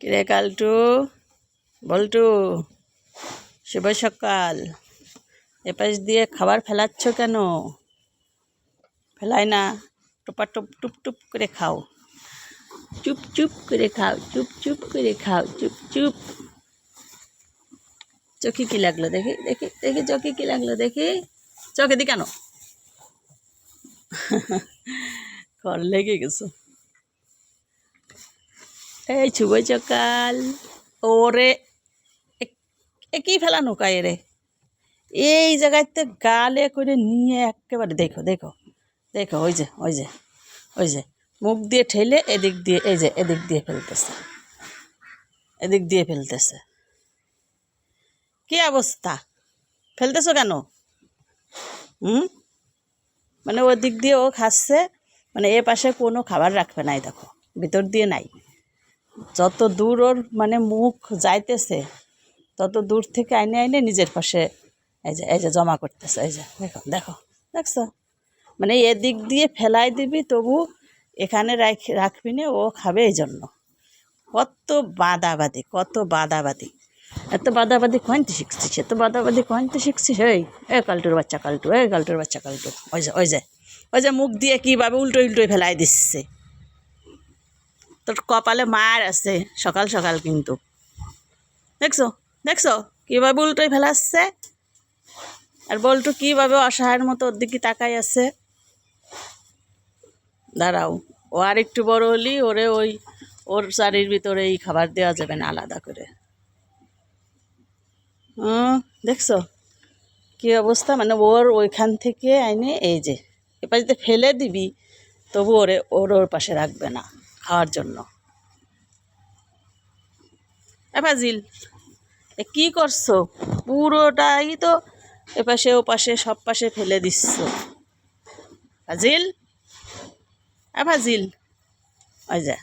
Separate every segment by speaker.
Speaker 1: কিরে কালটু? বল্টু, শুভ সকাল। এপাশ দিয়ে খাবার ফেলাচ্ছ কেন? ফেলাই না, টুপা টুপ টুপ টুপ করে খাও। চুপ চুপ করে খাও, চুপ চুপ করে খাও, চুপ চুপ। চোখে কি লাগল দেখি দেখি দেখি চোখে কি লাগল দেখি। চোখে দি কেন? কর লেগে গেছো। এই শুভ সকাল। ওরে, এ- এ কি ফেলানো কায়ে রে এই জায়গাতে গালে করে নিয়ে একেবারে, দেখো দেখো দেখো, ওই যে ওই যে ওই যে, মুখ দিয়ে ঠেলে এদিক দিয়ে, এই যে, এদিক দিয়ে ফেলতেছে, এদিক দিয়ে ফেলতেছে। কি অবস্থা? ফেলতেছো কেন? হুম? মানে ওদিক দিয়ে ও খাচ্ছে মানে এ পাশে কোনো খাবার রাখবে নাই, দেখো, ভিতর দিয়ে নাই। যত দূর ওর মানে মুখ যাইতেছে, তত দূর থেকে আইনে আইনে নিজের পাশে এই যে এই যে জমা করতেছে, এই যে, দেখো দেখো, দেখছ? মানে এদিক দিয়ে ফেলাই দিবি তবু এখানে রাখ, রাখবি না, ও খাবে এই জন্য কত বাদাবাদি কত বাদাবাদি। এত বাদাবাদি কইনতে শিখছিস? এত বাদাবাদি কইনতে শিখছিস? এই এ কালটুর বাচ্চা, কালটু এ কালটুর বাচ্চা, কালটু। ওই যে ওই যে ওই যে মুখ দিয়ে কীভাবে উল্টো উল্টো ফেলাই দিচ্ছে। তোর কপালে মার আছে, সকাল সকাল কিন্তু। দেখছ? দেখছ? কীভাবে উল্টোই ফেলাচ্ছে আর বল্টু কীভাবে অসহায়ের মতো ওর দিকে তাকাই আছে? দাঁড়াও, ও আর একটু বড় হলি ওরে ওই ওর শাড়ির ভিতরে এই খাবার দেওয়া যাবে না আলাদা করে। দেখছ? কী অবস্থা? মানে ওর ওইখান থেকে আইনে এই যে যদি ফেলে দিবি, তবু ওরে ওর ওর পাশে রাখবে না। খাওয়ার জন্য। ফাজিল কী করছ? পুরোটাই তো এপাশে ও পাশে সব পাশে ফেলে দিচ্ছ। ফাজিল, এ ফাজিল, ওই যা,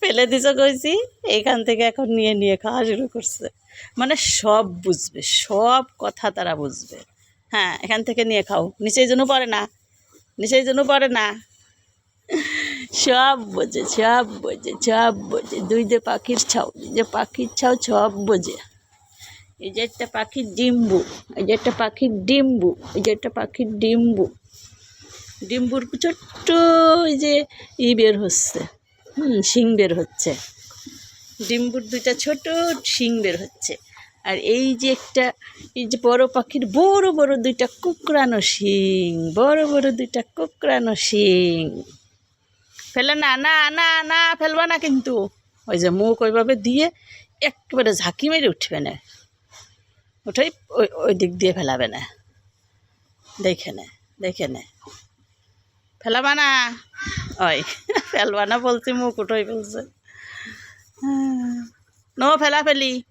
Speaker 1: ফেলে দিছ কইছি এইখান থেকে এখন নিয়ে নিয়ে খাওয়া শুরু করছে। মানে সব বুঝবে, সব কথা তারা বুঝবে। হ্যাঁ এখান থেকে নিয়ে খাও। নিচেই জন্য পড়ে না নিচেই জন্য পড়ে না। সব বোঝে সব বোঝে সব বোঝে। দুই যে পাখির দুই যে পাখির ছাও সব বোঝে। এই যে একটা পাখির ডিম্বু, এই যে একটা পাখির ডিম্বু, এই যে একটা পাখির ডিম্বু। ডিম্বুর ছোট্ট ওই যে ই বের হচ্ছে, হুম, শিং বের হচ্ছে। ডিম্বুর দুইটা ছোট শিং বের হচ্ছে। আর এই যে একটা, এই যে বড় পাখির, বড় বড় দুইটা কুকরানো শিং, বড় বড় দুইটা কুকরানো শিং। ফেলে না না না না ফেলবা না কিন্তু। ওই যে মুখ ওইভাবে দিয়ে একেবারে ঝাঁকি মেরে উঠবে না। উঠেই ওই ওই দিক দিয়ে ফেলাবে না। দেখে নে দেখে নে। ফেলাবা না। ওই, ফেলবা না বলছি, মুখ উঠোই ফেলছে। নো, ফেলা ফেলি।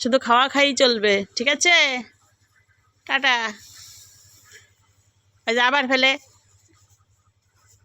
Speaker 1: শুধু খাওয়া খাই চলবে, ঠিক আছে? টাটা। ওই যে আবার ফেলে।